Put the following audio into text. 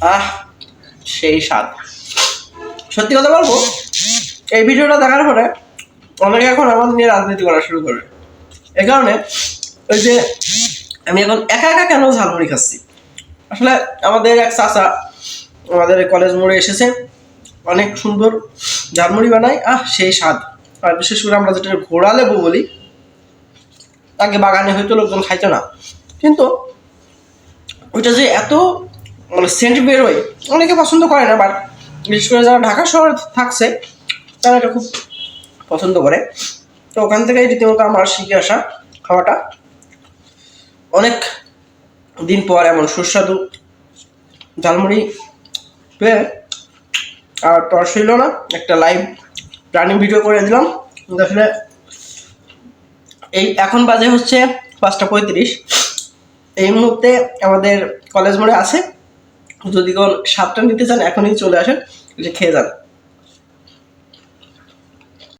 আহ, সেই স্বাদ। সত্যি কথা বলব, এই ভিডিওটা দেখার পরে অনেকে এখন আমার নিয়ে রাজনীতি করা শুরু করে। এ কারণে ওই যে আমি এখন একা একা কেন ঝালমুড়ি খাচ্ছি? আসলে আমাদের এক চাচা আমাদের কলেজ মোড়ে এসেছে, অনেক সুন্দর ঝালমুড়ি বানায়, আহ, সেই স্বাদ। আর বিশেষ করে আমরা যেটা ঘোড়া লেবু বলি আগে বাগানে হয়তো লোকজন খাইতো না। কিন্তু ওইটা যে এত মানে সেন্ট বেরোয়। অনেকে পছন্দ করে না বাট বিশেষ করে যারা ঢাকা শহরে থাকছে, তারা এটা খুব পছন্দ করে। তো ওখান থেকেই রীতিমতো আমার শিখে আসা খাওয়াটা। অনেক দিন পর এমন সুস্বাদু ঝালমুড়ি পেয়ে আর তর ছিল না, একটা লাইভ রানিং ভিডিও করে দিলাম। আসলে এই এখন বাজে হচ্ছে পাঁচটা পঁয়ত্রিশ। এই মুহূর্তে আমাদের কলেজ মোড়ে আছে যদি কোন সাতটা নিতে চান এখনই চলে আসেন এটা খেয়ে যান।